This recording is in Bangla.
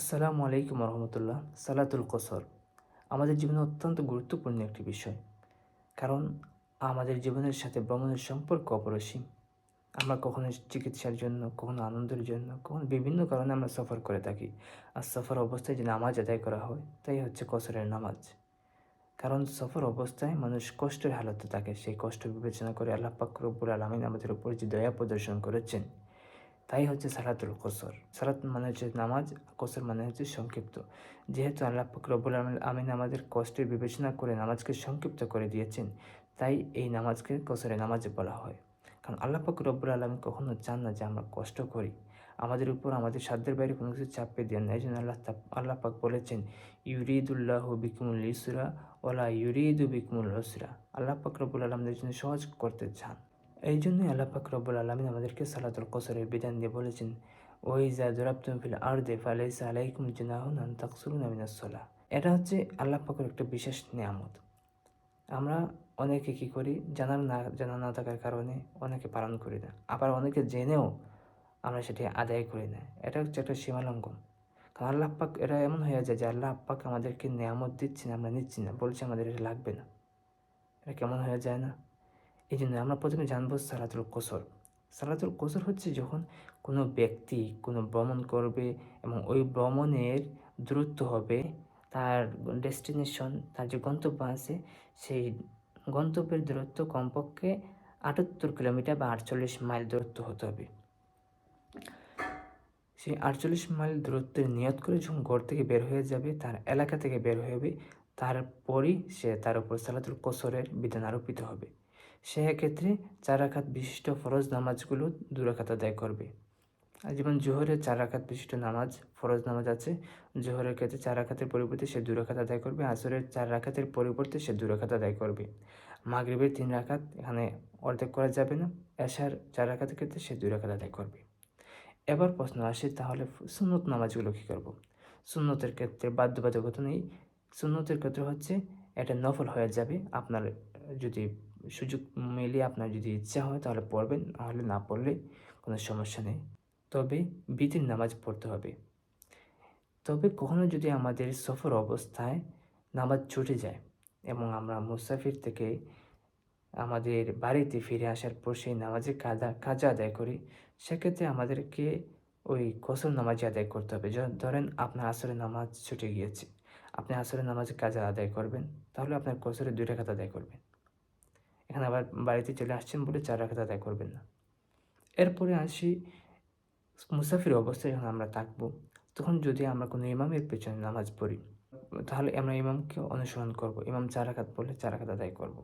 আসসালামু আলাইকুম রহমতুল্লাহ সালাতুল কসর। আমাদের জীবনে অত্যন্ত গুরুত্বপূর্ণ একটি বিষয়, কারণ আমাদের জীবনের সাথে ভ্রমণের সম্পর্ক অপরসীম। আমরা কখনো চিকিৎসার জন্য, কখনো আনন্দের জন্য, কখনো বিভিন্ন কারণে আমরা সফর করে থাকি। আর সফর অবস্থায় যে নামাজ আদায় করা হয়, তাই হচ্ছে কসরের নামাজ। কারণ সফর অবস্থায় মানুষ কষ্টের হালতে থাকে। সেই কষ্ট বিবেচনা করে আল্লাহ পাক রব্বুল আলমিন আমাদের উপর যে দয়া প্রদর্শন করেছেন তাই হচ্ছে সালাতুল কসর। সালাত মানে হচ্ছে নামাজ, কসর মানে হচ্ছে সংক্ষিপ্ত। যেহেতু আল্লাহ রব্বুল আমিন আমাদের কষ্টের বিবেচনা করে নামাজকে সংক্ষিপ্ত করে দিয়েছেন, তাই এই নামাজকে কসরে নামাজ বলা হয়। কারণ আল্লাহ পাক রব্বুল আলম কখনো চান না যে আমরা কষ্ট করি। আমাদের উপর আমাদের সাধ্যের বাইরে কোনো কিছু চাপিয়ে দেন না। এই জন্য আল্লাহ আল্লাহ পাক বলেছেন, ইউরিদুল্লাহ বিকুমুল ইসরা ওলা ইউরিদু বিকুমুল হসরা আল্লাহ পাক রব্বুল আলমদের জন্য সহজ করতে চান। এই জন্যই আল্লাহ পাক রব্বুল আলমিন আমাদেরকে সালাতুল কসরের বিধান দিয়ে বলেছেন ওই যা জোরাবতুম ফিল আর দে ফালাইসা আলাইকুম জুনাহুন আন তাকসুরুন আমিনাসলা এটা হচ্ছে আল্লাহ পাকের একটা বিশেষ নিয়ামত। আমরা অনেকে কি করি, জানার না, জানা না থাকার কারণে অনেকে পালন করি না। আবার অনেকে জেনেও আমরা সেটি আদায় করি না। এটা হচ্ছে একটা সীমালঙ্ঘন। কারণ আল্লাহ পাক, এটা এমন হয়ে যায় যে আল্লাহ পাক আমাদেরকে নিয়ামত দিচ্ছে না আমরা নিচ্ছি না। বলছি আমাদের এটা লাগবে না। এটা কেমন হয়ে যায় না? এই জন্য আমরা প্রথমে জানব সালাতুল কোসর। সালাতুল কোসর হচ্ছে যখন কোনো ব্যক্তি কোনো ভ্রমণ করবে এবং ওই ভ্রমণের দূরত্ব হবে, তার ডেস্টিনেশন, তার যে গন্তব্য আছে, সেই গন্তব্যের দূরত্ব কমপক্ষে আটাত্তর কিলোমিটার বা আটচল্লিশ মাইল দূরত্ব হতে হবে। সেই আটচল্লিশ মাইল দূরত্বের নিয়ত করে যখন ঘর থেকে বের হয়ে যাবে, তার এলাকা থেকে বের হয়ে যাবে, তারপরই সে তার উপর সালাতুল কোসরের বিধান আরোপিত হবে। সেক্ষেত্রে চার আঘাত বিশিষ্ট ফরজ নামাজগুলো দুরাকাত আদায় করবে। যেমন জোহরের চার আঘাত বিশিষ্ট নামাজ, ফরজ নামাজ আছে, জোহরের ক্ষেত্রে চার আঘাতের পরিবর্তে সে দুরাকাত আদায় করবে, আসরের চার রাখাতের পরিবর্তে সে দুরাকাত আদায় করবে। মাগরীবের তিন রাখাত এখানে অর্ধেক করা যাবে না, এশার চার রাখাতের ক্ষেত্রে সে দুই রাখাত আদায় করবে। এবার প্রশ্ন আসে, তাহলে সুন্নত নামাজগুলো কী করব? সুন্নতের ক্ষেত্রে বাধ্যবাধকতা নেই। সুন্নতের ক্ষেত্রে হচ্ছে এটা নফল হয়ে যাবে, আপনার যদি সুযোগ মিলিয়ে আপনার যদি ইচ্ছা হয় তাহলে পড়বেন নাহলে না পড়লে কোনো সমস্যা নেই। তবে বিতির নামাজ পড়তে হবে। তবে কখনো যদি আমাদের সফর অবস্থায় নামাজ ছুটে যায় এবং আমরা মুসাফির থেকে আমাদের বাড়িতে ফিরে আসার পর সেই নামাজের কাজা কাজা আদায় করি, সেক্ষেত্রে আমাদেরকে ওই কসর নামাজে আদায় করতে হবে। ধরেন আপনার আসরে নামাজ ছুটে গিয়েছে, আপনি আসরে নামাজে কাজা আদায় করবেন, তাহলে আপনার কসরে দুইটা কাজ আদায় করবেন। এখানে আবার বাড়িতে চলে আসছেন বলে চার রাখাত আদায় করবেন না। এরপরে আসি, মুসাফির অবস্থায় যখন আমরা থাকব, তখন যদি আমরা কোনো ইমামের পেছনে নামাজ পড়ি, তাহলে আমরা ইমামকে অনুসরণ করব। ইমাম চার রাখাত পড়লে চার রাখাত আদায় করব।